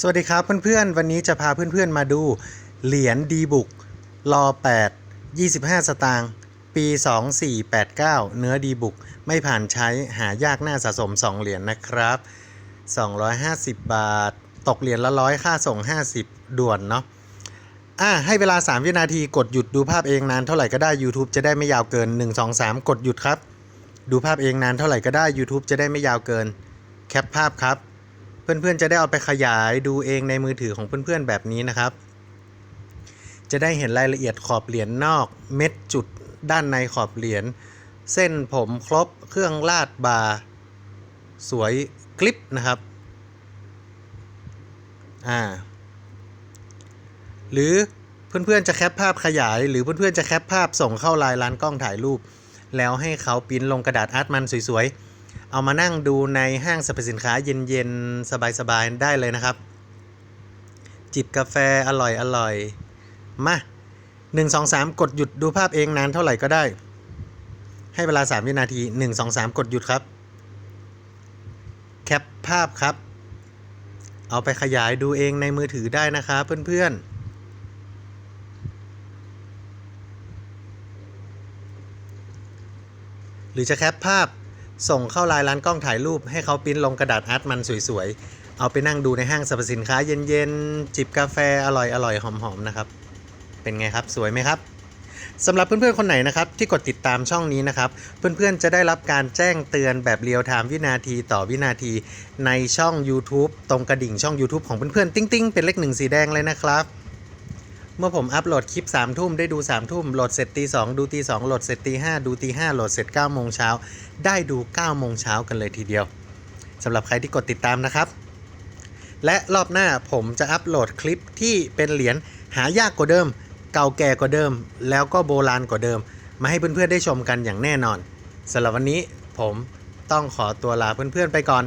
สวัสดีครับเพื่อนๆ วันนี้จะพาเพื่อนๆมาดู เหรียญดีบุกรอ8 25 สตางค์ปี 2489 เนื้อดีบุกไม่ผ่านใช้หายากหน้าสะสม 2 เหรียญนะครับ 250 บาท ตกเหรียญละร้อยค่าส่ง 50 ด่วนเนาะอะให้เวลา 3 วินาทีกดหยุดดูภาพเองนานเท่าไหร่ก็ได้ YouTube จะได้ไม่ยาวเกิน 1 2 3 กดหยุดครับ ดูภาพเองนานเท่าไหร่ก็ได้ YouTube จะได้ไม่ยาวเกิน แคปภาพครับ เพื่อนๆจะได้เอาไปขยายดูเองในมือถือของเพื่อนๆแบบนี้นะครับ จะได้เห็นรายละเอียดขอบเหรียญนอกเม็ดจุดด้านในขอบเหรียญ เส้นผมครบเครื่องลาดบาสวยกลิปนะครับอ่าหรือเพื่อนๆจะแคปภาพขยาย หรือเพื่อนๆจะแคปภาพส่งเข้าไลน์ร้านกล้องถ่ายรูป แล้วให้เขาปิ้นลงกระดาษอาร์ตมันสวยๆ เอามานั่งดูในห้างสรรพสินค้าเย็นๆ สบายๆ ได้เลยนะครับ จิบกาแฟอร่อยๆมา1 2 3กดหยุดดูภาพเองนานเท่าไหร่ก็ได้ ให้เวลา 3 วินาที1 2 3กดหยุดครับ แคปภาพครับ เอาไปขยายดูเองในมือถือได้นะครับเพื่อนๆหรือจะแคปภาพ ส่งเข้าลน์ร้านกล้องถ่ายรูปให้เขาปิ้นลงกระดาษอาร์ตมันสวยๆ เอาไปนั่งดูในห้างสรรพสินค้าเย็นๆ จิบกาแฟอร่อยๆ หอมๆ นะครับ เป็นไงครับสวยไหมครับสำหรับเพื่อนๆ คนไหนนะครับที่กดติดตามช่องนี้นะครับ เพื่อนๆ จะได้รับการแจ้งเตือนแบบเรียลไทม์วินาทีต่อวินาที ในช่อง YouTube ตรงกระดิ่งช่อง YouTube ของเพื่อนๆ ติ้งๆ เป็นเลขหนึ่งสีแดงเลยนะครับ เมื่อผมอัปโหลดคลิป3ามทุ่มได้ดู3ามทุ่มโหลดเสร็จตีสองดูตีสองโหลดเสร็จตีห้าดูตีห้าโหลดเสร็จ9ก้าโมงเช้าได้ดู9ก้าโมงเช้ากันเลยทีเดียวสำหรับใครที่กดติดตามนะครับ และรอบหน้าผมจะอัปโหลดคลิปที่เป็นเหรียญหายากกว่าเดิม เก่าแก่กว่าเดิม แล้วก็โบราณกว่าเดิม มาให้เพื่อนๆได้ชมกันอย่างแน่นอนสำหรับวันนี้ผมต้องขอตัวลาเพื่อนๆไปก่อน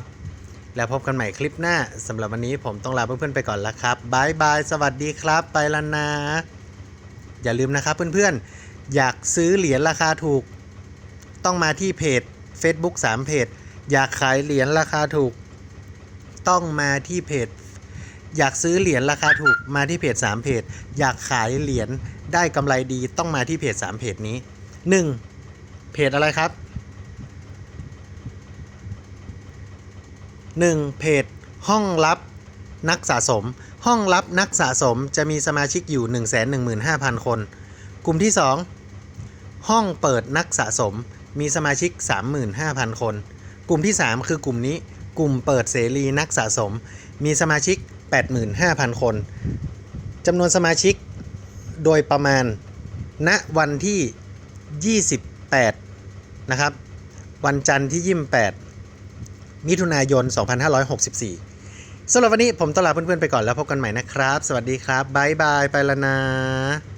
แล้วพบกันใหม่คลิปหน้าสำหรับวันนี้ผมต้องลาเพื่อนๆไปก่อนแล้วครับบายบายสวัสดีครับ ไปแล้วนะ อย่าลืมนะครับเพื่อนๆ อยากซื้อเหรียญราคาถูก ต้องมาที่เพจ Facebook 3 เพจ อยากขายเหรียญราคาถูก ต้องมาที่เพจ อยากซื้อเหรียญราคาถูกมาที่เพจ 3 เพจ อยากขายเหรียญได้กำไรดีต้องมาที่เพจ 3 เพจนี้ 1. เพจอะไรครับ 1. เพจห้องลับนักสะสม ห้องลับนักสะสมจะมีสมาชิกอยู่ 115,000 คน กลุ่มที่ 2 ห้องเปิดนักสะสมมีสมาชิก 35,000 คน กลุ่มที่ 3 คือกลุ่มนี้ กลุ่มเปิดเสรีนักสะสม มีสมาชิก 85,000 คนจำนวนสมาชิกโดยประมาณ ณ วันที่ 28 นะครับ วันจันทร์ที่ 28 มิถุนายน 2564สำหรับวันนี้ผมต้องลาเพื่อนๆไปก่อนแล้วพบกันใหม่นะครับ สวัสดีครับ บ๊ายบาย ไปละนะ